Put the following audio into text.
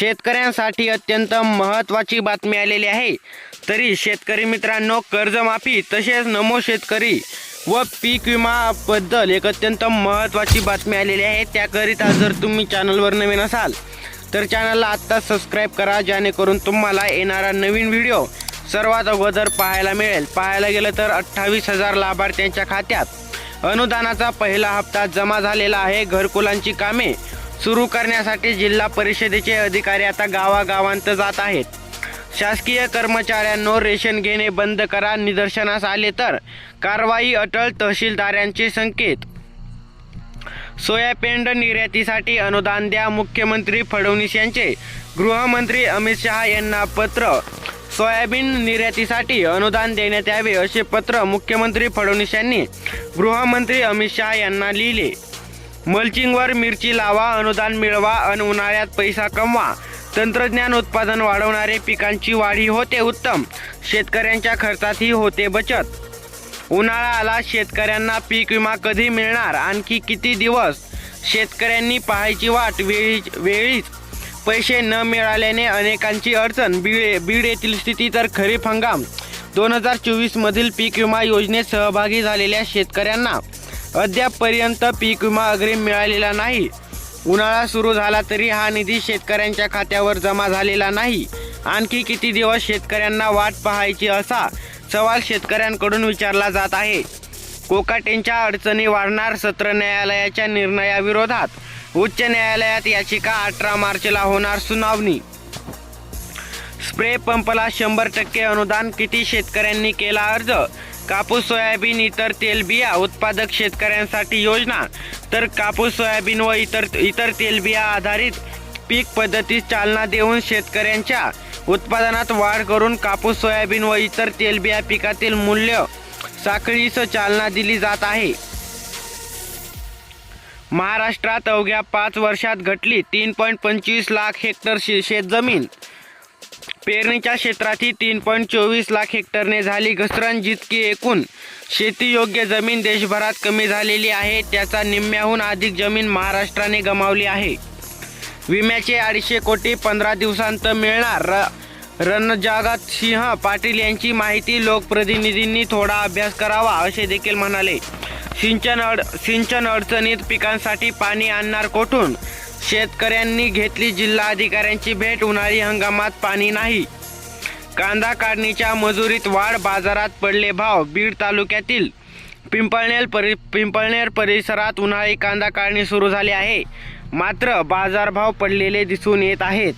शेतकऱ्यांसाठी अत्यंत महत्त्वाची बातमी आलेली आहे. तरी शेतकरी मित्रांनो कर्जमाफी तसेच नमो शेतकरी व पीक विमाबद्दल एक अत्यंत महत्त्वाची बातमी आलेली आहे. त्याकरिता जर तुम्ही चॅनलवर नवीन असाल तर चॅनलला आत्ता सबस्क्राईब करा जेणेकरून तुम्हाला येणारा नवीन व्हिडिओ सर्वात अगोदर पाहायला मिळेल. पाहायला गेलं तर अठ्ठावीस हजार लाभार्थ्यांच्या खात्यात अनुदानाचा पहिला हप्ता जमा झालेला आहे. घरकुलांची कामे सुरू करण्यासाठी जिल्हा परिषदेचे अधिकारी आता गावागावांत जात आहेत. शासकीय कर्मचाऱ्यांनो रेशन घेणे बंद करा निदर्शनास आले तर कारवाई अटल तहसीलदारांचे संकेत. सोयापेंड निर्यातीसाठी अनुदान द्या मुख्यमंत्री फडणवीस यांचे गृहमंत्री अमित शहा यांना पत्र. सोयाबीन निर्यातीसाठी अनुदान देण्यात यावे असे पत्र मुख्यमंत्री फडणवीस यांनी गृहमंत्री अमित शहा यांना लिहिले. मल्चिंगवर मिरची लावा अनुदान मिळवा अन उन्हाळ्यात पैसा कमवा. तंत्रज्ञान उत्पादन वाढवणारे पिकांची वाढी होते उत्तम. शेतकऱ्यांच्या खर्चातही होते बचत. उन्हाळा आला शेतकऱ्यांना पीक विमा कधी मिळणार? आणखी किती दिवस? शेतकऱ्यांनी पाहायची वाट वेळी वेळीच. पैसे न मिळाल्याने अनेकांची अडचण. बीड बीड येथील स्थिती तर खरीप हंगाम. दोन हजार चोवीसमधील पीक विमा योजनेत सहभागी झालेल्या शेतकऱ्यांना अद्यापपर्यंत पीक विमा अग्रिम मिळालेला नाही. उन्हाळा सुरू झाला तरी हा निधी शेतकऱ्यांच्या खात्यावर जमा झालेला नाही. आणखी किती दिवस शेतकऱ्यांना वाट पाहायची असा सवाल शेतकऱ्यांकडून विचारला जात आहे. कोकाटेंच्या अडचणी वाढणार सत्र न्यायालयाच्या निर्णयाविरोधात. उच्च न्यायालयात याचिका अठरा मार्चला होणार सुनावणी. स्प्रे पंपला शंभर टक्के अनुदान किती शेतकऱ्यांनी केला अर्ज? कापूस सोयाबीन इतर तेलबिया उत्पादक शेतकऱ्यांसाठी योजना. तर कापूस सोयाबीन व इतर इतर तेलबिया आधारित पीक पद्धतीस चालना देऊन शेतकऱ्यांच्या उत्पादनात वाढ करून कापूस सोयाबीन व इतर तेलबिया पिकातील मूल्य साखळीस चालना दिली जात आहे. महाराष्ट्रात अवघ्या पाच वर्षात घटली तीन पॉईंट पंचवीस लाख हेक्टर शे शेतजमीन. पेरणीच्या क्षेत्रातही तीन पॉईंट चोवीस लाख हेक्टरने झाली घसरण जितकी एकूण शेतीयोग्य जमीन देशभरात कमी झालेली आहे त्याचा निम्म्याहून अधिक जमीन महाराष्ट्राने गमावली आहे. विम्याचे अडीचशे कोटी पंधरा दिवसांत मिळणार. र रणजागत सिंह पाटील यांची माहिती लोकप्रतिनिधींनी थोडा अभ्यास करावा असे देखील म्हणाले. सिंचन अड सिंचन अडचणीत पिकांसाठी पाणी आणणार कोठून? शेतकऱ्यांनी घेतली जिल्हा अधिकाऱ्यांची भेट उन्हाळी हंगामात पाणी नाही. कांदा काढणीच्या मजुरीत वाढ बाजारात पडले भाव बीड तालुक्यातील पिंपळनेर परि पिंपळनेर परिसरात उन्हाळी कांदा काढणी सुरू झाली आहे. मात्र बाजारभाव पडलेले दिसून येत आहेत.